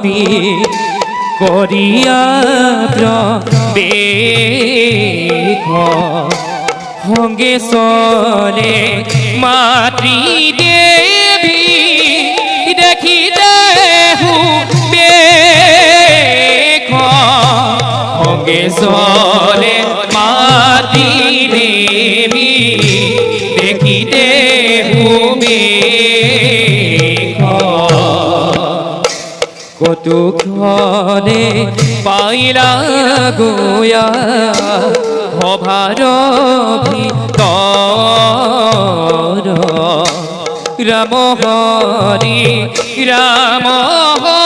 ভক্তি করিয়া প্রবেশ সঙ্গে চলে মাতৃ কতুক্ষণে পাইলা গোয়া সভাৰ ভিতর রাম হরি রাম হৰি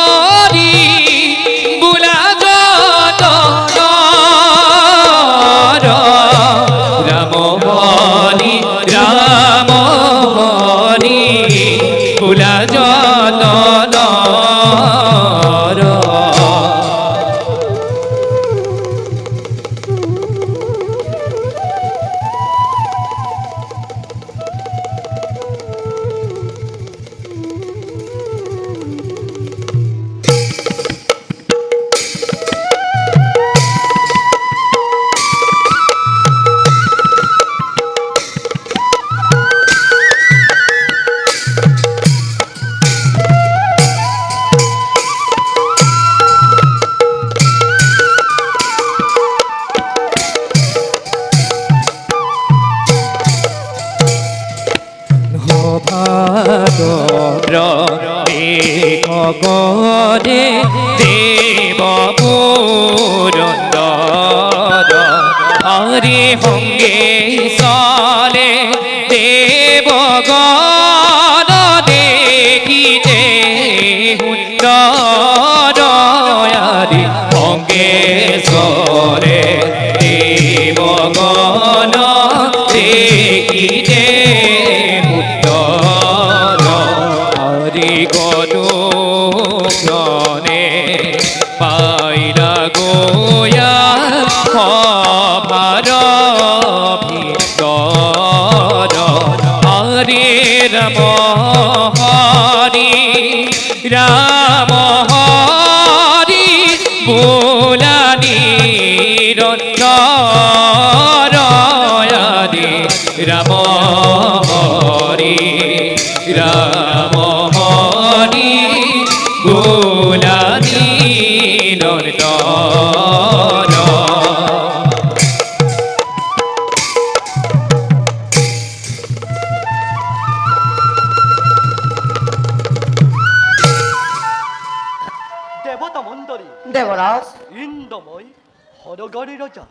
হরগরের রাজা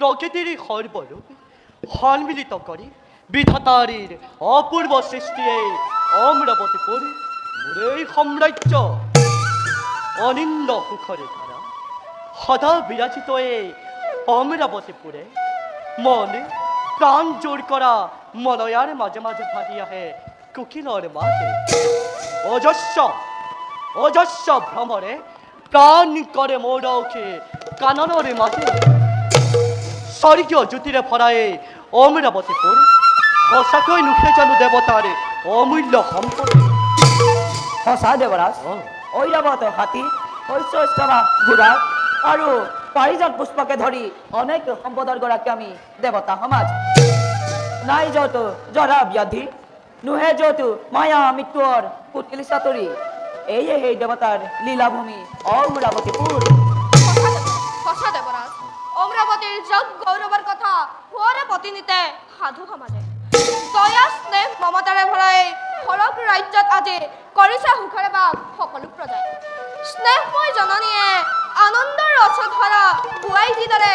প্রকৃতির সর্বরূপ সন্মিলিত কৰি বিধাতাৰীৰ অপূৰ্ব সৃষ্টিয়ে অমৰাৱতীপুৰ মোৰেই সাম্ৰাজ্য অনিন্দ সুখৰে ধৰা সদা বিৰাজিত এই অমৰাৱতীপুৰে মনে প্ৰাণ জোৰ কৰা মলয়াৰ মাজে মাজে ভাহি আহে কুকিলৰ মাতে অজস্ৰ অজস্র ভ্রমরে প্রাণ করে কাননের মাঝে স্বর্গীয় জ্যোতিরে ভরায়ে অমরাবতীপুর সঁচাকৈ নুখে জানো দেৱতাৰ অমূল্য সম্পত্তি সঁচা দেবরাজ। ঐৰাৱত হাতী শস্য স্তৰা ঘোঁৰা আৰু পাৰিজাত পুষ্পকে ধৰি অনেক সম্পদৰ গৰাকী আমি দেৱতা সমাজ। নাই য'ত জৰা ব্যাধি নুহে য'ত মায়া মৃত্যুৰ পুতলি চাতৰি। এয়ে সেই দেৱতাৰ লীলাভূমি অমৰাৱতীপুৰ পতিনিতে সাধু সমাজে। দয়া স্নেহ মমতাৰে ভৰা এই সৰগ ৰাজ্যত আজি কৰিছে সুখৰে বাস সকলো প্ৰজাই। স্নেহময় জননীয়ে আনন্দৰ ৰচত ভৰা বোৱাই যিদৰে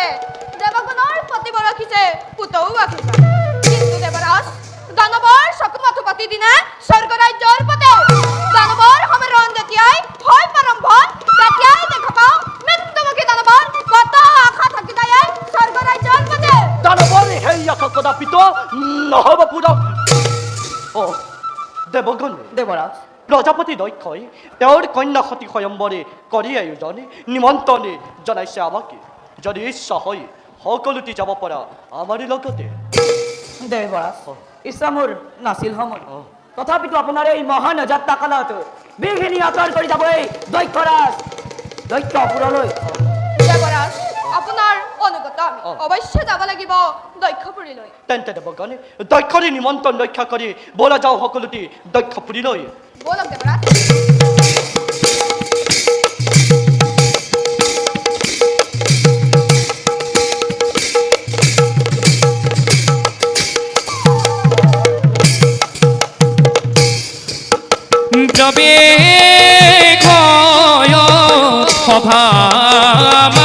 দেৱগণৰ প্ৰতিব ৰাখিছে পুতৌ আখিছে কিন্তু দেৱৰাজ, দানৱৰ চকু মাথো পাতি দিনে স্বৰ্গ ৰাজ্যৰ পতে দানৱৰ সমেৰণ যেতিয়াই হয় প্ৰাৰম্ভ, তেতিয়াই দেখা পাওঁ আশা কদাপিত নহ'ব পুৰ অ দেৱগণে দেৱৰাজ প্ৰজাপতি দক্ষই তেওঁৰ কন্যা সতী স্বয়ম্বৰে কৰি আয়োজন নিমন্ত্ৰণে জনাইছে আমাকে। যদি ইচ্ছা হয় সকলোতে যাব পৰা আমাৰ লগতে। দেৱৰাজ ইচ্ছা মোৰ নাছিল সময়। তথাপিতো আপোনাৰ এই মহান যাত্ৰা কালত বিঘিনি আঁতৰ কৰি যাব এই দক্ষৰাজ দক্ষপুৰলৈ দেৱৰাজ আপোনাৰ আমি। অ। যাব লাগিব দক্ষপুৰীলৈ। তেন্তে দেৱগণে দক্ষৰে নিমন্ত্ৰণ ৰক্ষা কৰি বলা যাওঁ সকলোটি দক্ষপুৰীলৈ। বলক দেৱৰাজ। সভা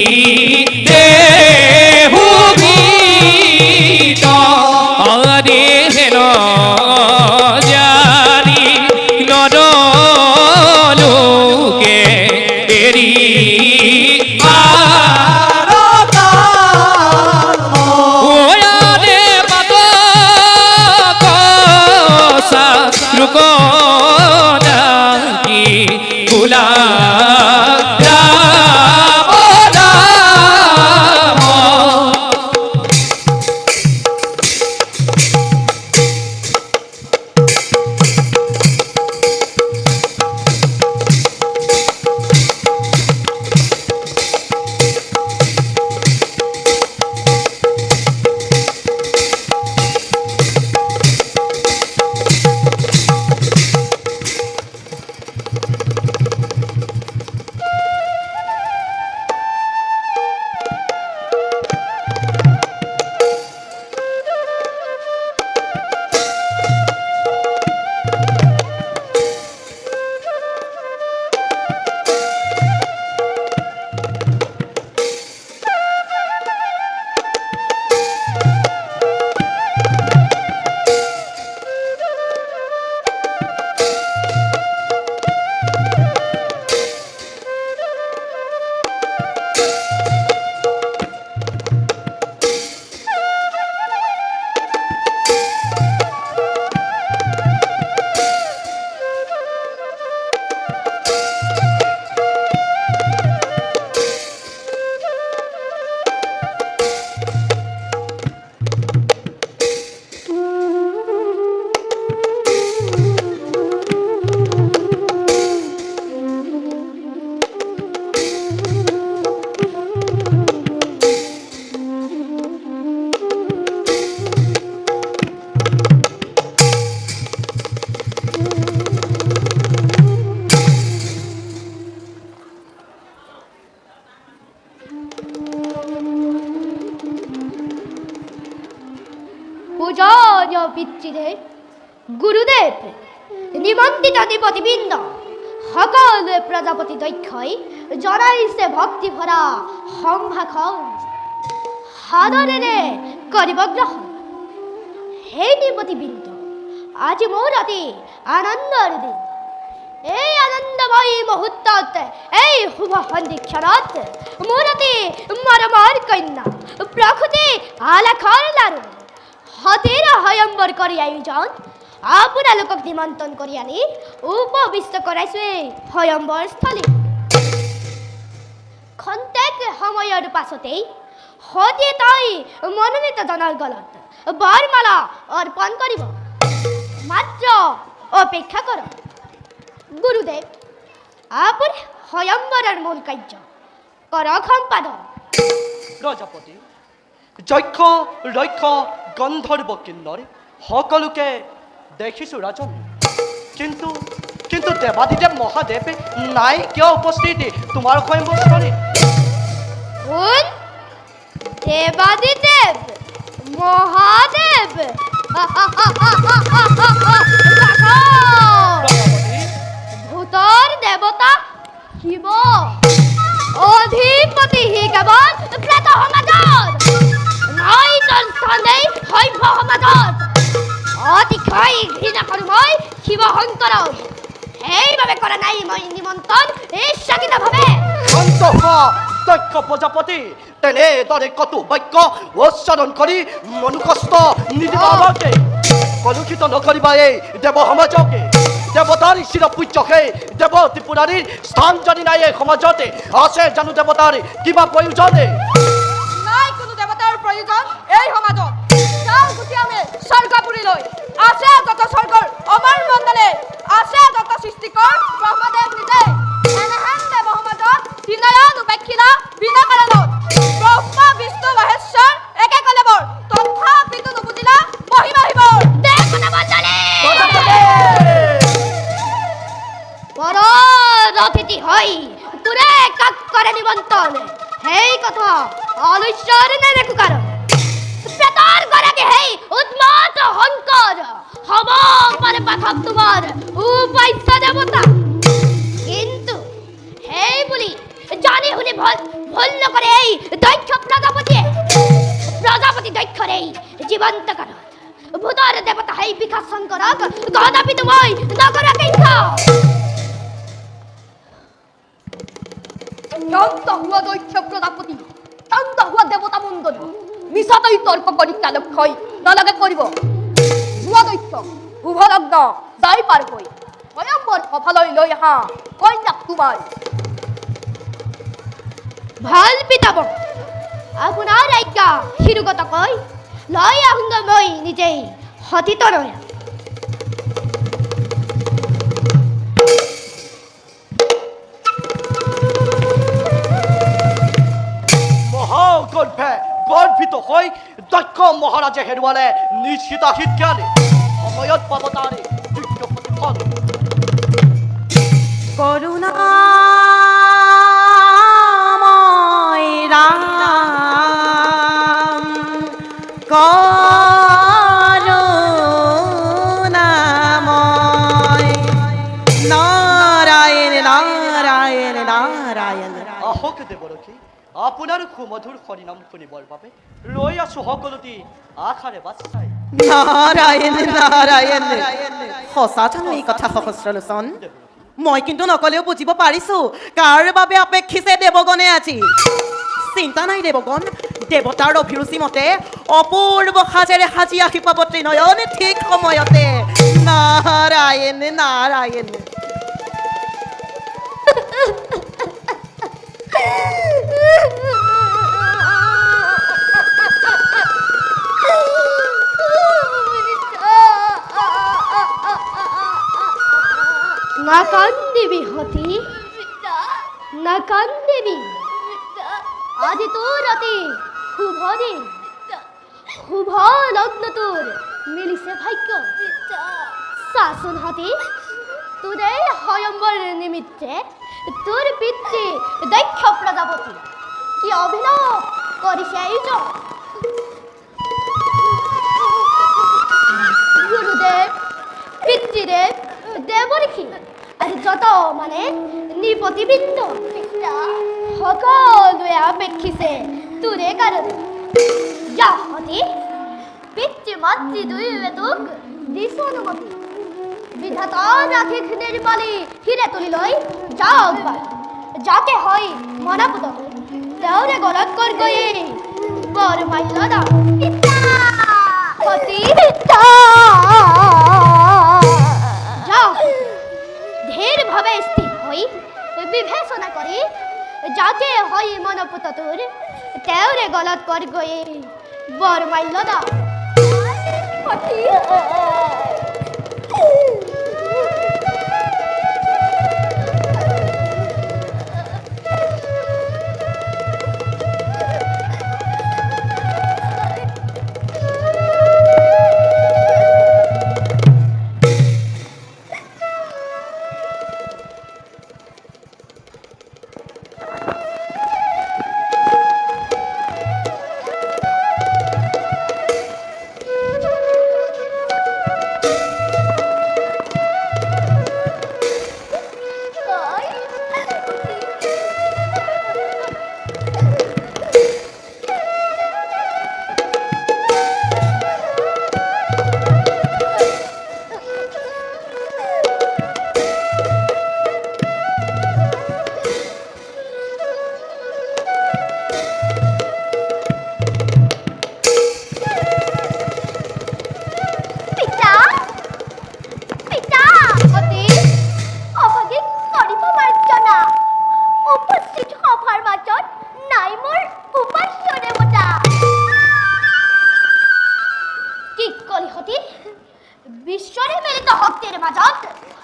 সাদৰেৰে কৰিব গ্ৰহণ সেই নিপতিবৃন্দ আজি মোৰ অতি আনন্দৰ দিন। এই আনন্দময়ী মুহূৰ্তত এই শুভ সন্ধিক্ষণত মোৰ অতি মৰমৰ কন্যা প্ৰকৃতি আলাখৰ লাৰু সতীৰ সয়ম্বৰ কৰি আয়োজন আপোনালোকক নিমন্ত্ৰণ কৰি আনি, উপবিষ্ট কৰাইছো এই সয়ম্বৰ স্থলী। খন্তেক সময়ৰ পাছতেই সতীয়ে তাই মনোনীত জনৰ গলত। বৰমালা অৰ্পণ কৰিব মাত্ৰ অপেক্ষা কৰক গুৰুদেৱ আপুনি সয়ম্বৰৰ মূল কাৰ্য কৰক সম্পাদন প্ৰজাপতি যক্ষ ৰক্ষ গন্ধৰ্ব কিন্নৰ সকলোকে দেখিছোঁ ৰাজন কিন্তু কিন্তু দেৱাদিদেৱ মহাদেৱ নাই কিয় উপস্থিতি তোমাৰ স্বয়ম্বৰস্থলীত মহাদেৱ প্ৰজাপতি ভূতৰ দেৱতা শিৱ অধিপতি সি কেৱল প্ৰেত সমাজত। নাই তোৰ স্থান এই সভ্য সমাজত। অতিশয় ঘৃণা কৰোঁ মই শিৱ শংকৰক সেইবাবে কৰা নাই মই নিমন্ত্ৰণ ইচ্ছাকৃতভাৱে শান্ত দক্ষ প্ৰজাপতি তেনেদৰে কটু বাক্য উচ্চাৰণ কৰি মনুকষ্ট নিদিব আমাকে কলুষিত নকরিবা এই দেৱ সমাজকে। দেৱতাৰ চিৰ পূজ্যকে দেৱ স্থান যদি নাই এই সমাজতে। আছে জানো দেৱতাৰ কিবা প্ৰয়োজনে নাই কোনো দেৱতাৰ প্ৰয়োজন এই সমাজত। যাওঁ গুচি আছে যত স্বৰ্গৰ অমৰ মণ্ডলে। আছে যত সৃষ্টিকৰ বিকাশ শঙ্করক কদাপি তোমায় নগর কিংস শান্ত হুয়া দৈত্য প্রজাপতি শান্ত হুয়া দেবতা মণ্ডল মিছাতেই তর্ক কৰি কালক হয় কৰিব হুৱা দৈত্য শুভলগ্ন যাই পাৰ হৈ স্বয়ম্বৰ সফালৈ লৈ আহা, কন্যাক তোমাৰ ভালো পিতাব, আপোনাৰ আজ্ঞা শিৰুগত কৈ লৈ আহোঁগৈ মই নিজেই সতীত নয় মহাগৰ্ভে গৰ্ভিত হৈ দক্ষ মহাৰাজে হেৰুৱালে নিশ্চিত শিক্ষাৰে সময়ত পাব তাৰে যোগ্য প্ৰতিফল আপোনাৰ সুমধুৰ হৰিনাম শুনিবৰ বাবে লৈ আছো সকলোটি আশাৰে বাট চাই নারায়ণ নারায়ণ সঁচা জানো এই কথা সহস্ৰলোচন? মই কিন্তু নকলেও বুজিব পাৰিছো। কাৰ বাবে অপেক্ষিছে দেৱগণে আজি? চিন্তা নাই দেৱগণ দেৱতাৰ অভিৰুচি মতে অপূৰ্ব সাজেৰে সাজি আহি পাব ত্ৰিনয়ন ঠিক সময়তে। নাৰায়ণ নাৰায়ণ। না হতি। না কান্দিবি। আজি তোর লগ্ন তোর। মিলিছে ভাগ্য। শাসন হতি তোরে স্বয়ম্বর নিমিত্তে। তোর পিতৃ দক্ষ প্রজাপতি কি অভিনব করিছে আয়োজন গুরুদেব পিতৃদেব দেবরিখি আর যত মানে নৃপতিবৃন্দ সকলোৱে অপেক্ষিছে তোৰে কাৰণে যা হতি পিতৃ মাতৃ তোক দিছ অনুমতি বিধাতা নিৰ্মালি হিৰে তুলি লৈ যাওক যাকে হয় মনাপুত তেওঁৰে গলত কৰ গৈয়ে বৰ মাল্য দা সতী যাও। ধীর ভাবে স্থির হই বিবেচনা করি যাকে হয় মনপুত তোর তেওরে গলত কর গয়ে বর মাল্য দা উপস্থিত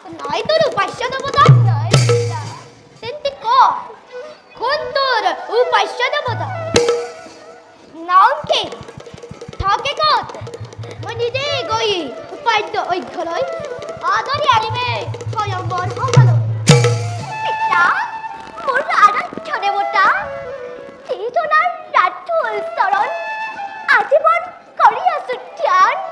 নাই তোৰ উপাস্য দেৱতা নাই তেন্তে ক কোন তোৰ উপাস্য দেৱতা নাম কি থাকে ক'ত মই নিজেই গৈ পাদ্য ঐক্যলৈ আদৰি আনিমে স্বয়ম্বৰ সভালৈ পিতা মোৰ আৰাধ্য দেৱতা যিজনাৰ ৰাতুল চৰণ আজীৱন কৰি আছো ধ্যান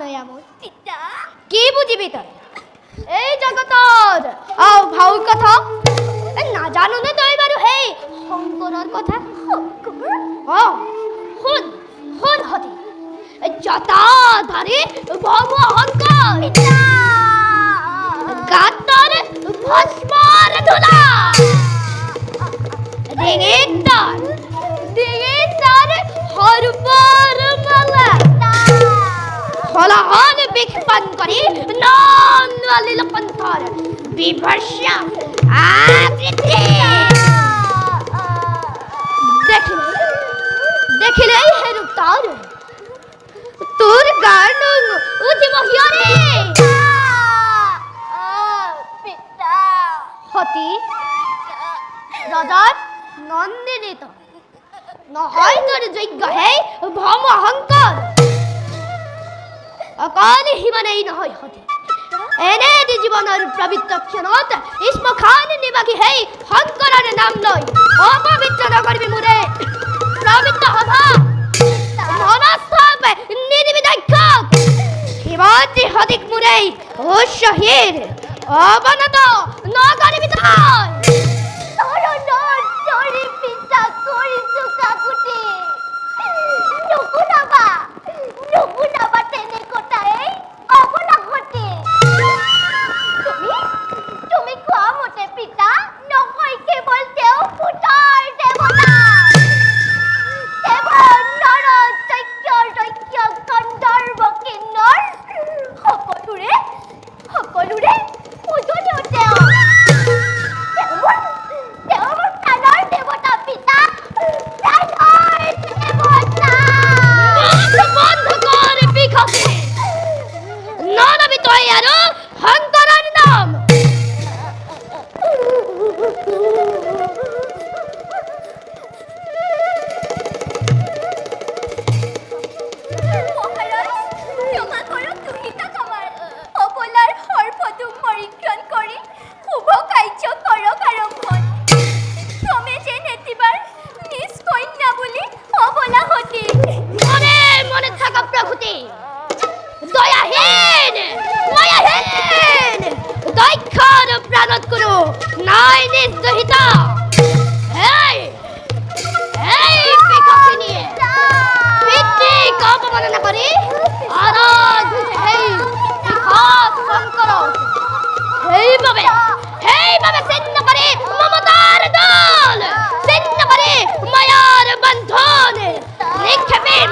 নৈ আমার পিতা, কি বুঝিবি এই আও কথা? নে তই কথা? শংকৰ, অ শুন শুন হতি। জটাধাৰী ভম শংকৰ পিতা, গাতৰ ভস্মৰ ধূলা। ডিঙিত তাৰ ডিঙিত তাৰ সৰ্বৰ মালা হলাহন বিক্ষণ কৰি নলিল পন্থৰ বিভস্য আকৃতি দেখিলে দেখিলেই হেৰু তাৰ ৰজাত নন্দিনী তই নহয় তোৰ যোগ্য হে ভম অহংকাৰ। অকল সিমানেই নহয় সতী। এনে এটি জীৱনৰ পবিত্ৰ ক্ষণত ইস্মখান নিবাসী সেই শংকৰৰ নাম লৈ অপবিত্ৰ নকৰিবি মোৰে। পবিত্ৰ সভা মনস্থপ নিদিবি দক্ষক। শিৱতী সদিক মোৰে উচ্চহীৰ অৱনত নকৰিবি তই। তুমি? তুমি কোৱা মতে পিতা নাই নির্দহিত এই এই ছিন্ন কৰি মায়াৰ বন্ধন। নিক্ষেপিম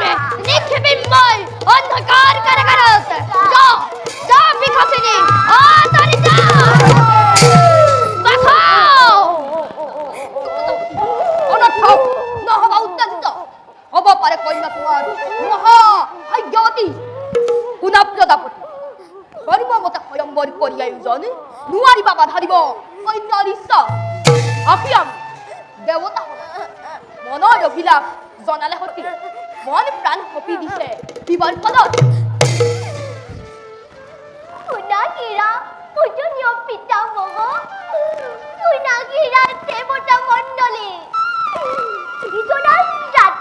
নিক্ষেপিম মই অন্ধকাৰ যা যা বিকশিনী আদৰি হব কন্যা তোমাৰ মহা ভাগ্যৱতী শুনা প্ৰজাপতি সৰ্বমতে স্বয়ম্বৰ কৰি আয়োজন নোৱাৰিবা বাধা দিব কন্যাৰ ইচ্ছা আহি আমি। দেৱতা মনৰ অভিলাষ জনালে সতী মন প্ৰাণ কঁপি দিছে। বিবাৰ পদত সুনাগিৰা পূজনীয় পিতামহ। সুনাগিৰা দেৱতা মণ্ডলী। যিজনাৰ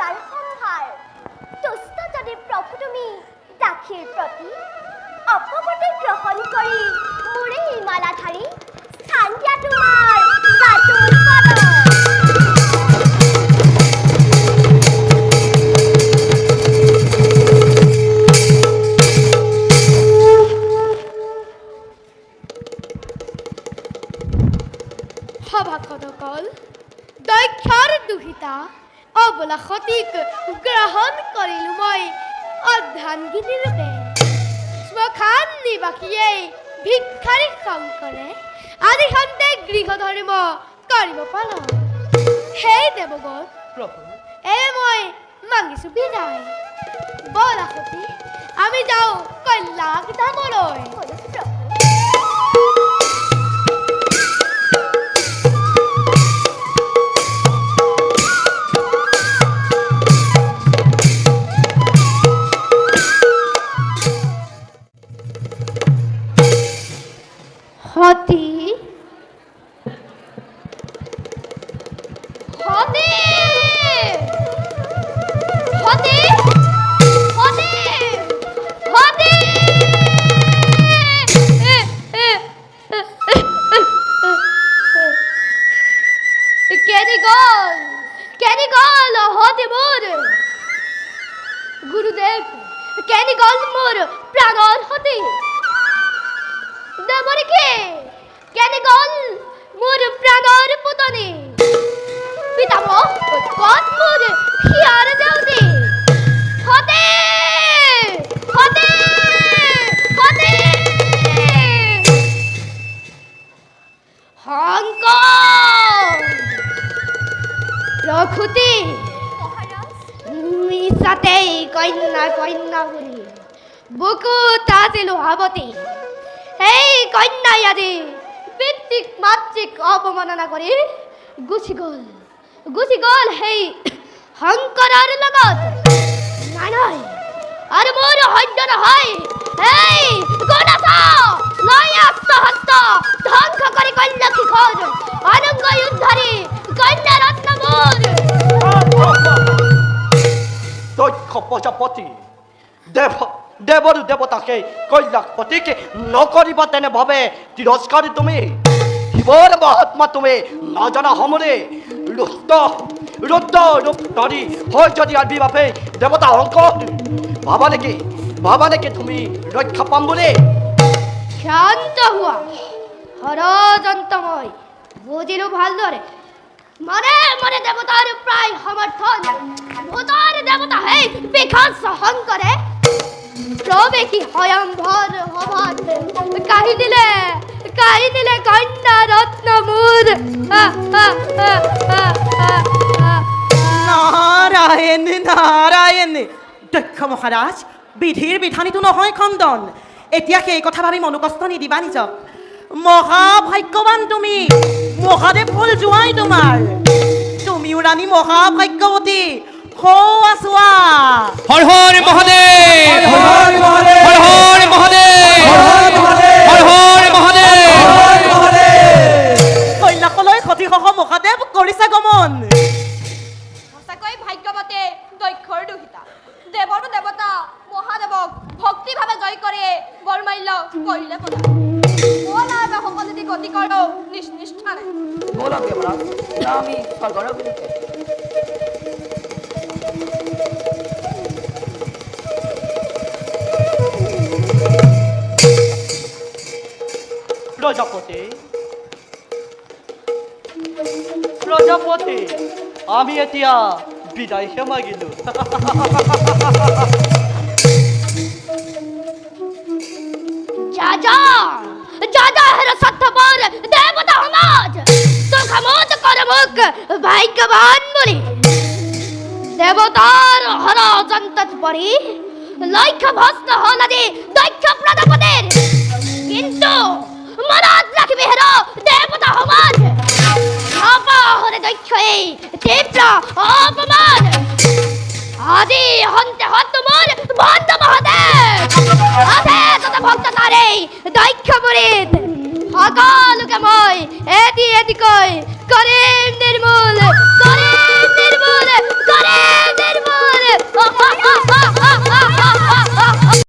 পূজাৰ সম্ভাৰ দুষ্ট যদি প্ৰভু তুমি দাসীৰ প্ৰতি অপগতি গ্ৰহণ কৰি মোৰে মালা ধাৰি স্থান দিয়া তোমাৰ শ্মশান নিবাসীয়ে কাম করে। আদি সন্তে গৃহ ধৰ্ম কৰিব পালন দেবগণ প্রভু। এ মই মাগিছো বিদায়। বলা সতী আমি যাওঁ কল্যাণ ধামলৈ হাবতী এই কন্যাই আজি পিতৃক মাতৃক অপমাননা কৰি গুচি গ'ল। গুচি গ'ল সেই শংকৰৰ লগত। নাই নাই। আৰু মোৰ সহ্য নহয়। এই আছ লৈ আস্ত হস্ত ধ্বংস কৰি কন্যা শিখৰ অনংগ উদ্ধাৰি কন্যা ৰত্ন মোৰ। দক্ষ প্ৰজাপতি, দেৱ দেৱৰো দেৱতাকে কৈলাসপতিকে নকৰিবা তেনেভাৱে তিৰস্কাৰ তুমি। শিৱৰ মহাত্মা তুমি নজনা সমৰে ৰুদ্ৰ ৰুদ্ৰ ৰূপ ধৰি হয় যদি আবিৰ্ভাৱে দেৱতা শংকৰ ভাবা নেকি ভাবা নেকি তুমি ৰক্ষা পাম বুলি শান্ত হোৱা ষড়যন্ত্ৰময় বুজিলো ভালদৰে মনে মনে দেৱতাৰ প্ৰায় সমৰ্থন ভূতৰ দেৱতা সেই বিখাস শংকৰে কি স্বয়ম্ভৰ সভাত কাঢ়ি দিলে কাহি দিলে কন্যা আহ, আহ। নাৰায়ণ নাৰায়ণ দক্ষ মহাৰাজ বিধিৰ বিধানীটো নহয় খণ্ডন এতিয়া সেই কথা ভাবি মনোকষ্ট নিদিবা নিজক। মহাভাগ্যৱান তুমি মহাদেৱ হ'ল জোৱাই তোমাৰ। তুমিও ৰাণী মহাভাগ্যৱতী। হৌ আছোৱা হর হর মহাদেব। হর হর মহাদেব। হর হৰ মহাদেৱ কৈলাসলৈ সতীসহ মহাদেৱ কৰিছে গমন। সঁচাকৈ ভাগ্যৱতী দক্ষৰ দুহিতা। দেৱৰো দেৱতা মহাদেৱক ভক্তিভাৱে জয় কৰি বৰমাল্য কৰিলে প্ৰদান পুলিশ নিষ্ঠা নেই বললাম দেবরাজ না আমি প্রজাপতি। প্রজাপতি, আমি এতিয়া বিদায়হে মাগিলো। যা যা যা যা হের স্বার্থপর দেবতা সমাজ তোর খামত করে মুখ লক্ষ্য কিন্তু মরাদ রাখবে হেরো দেবতা হমান অপহরে দক্ষ এই তীব্র অপমান আদি হন্তে হন্ত মোর ভন্ত মহাদেব আছে তত ভক্ত তারে দক্ষ মুরিদ সকলোকে মই এটি এটিকৈ কৰিম নিৰ্মূল কৰিম নিৰ্মূল কৰিম নিৰ্মূল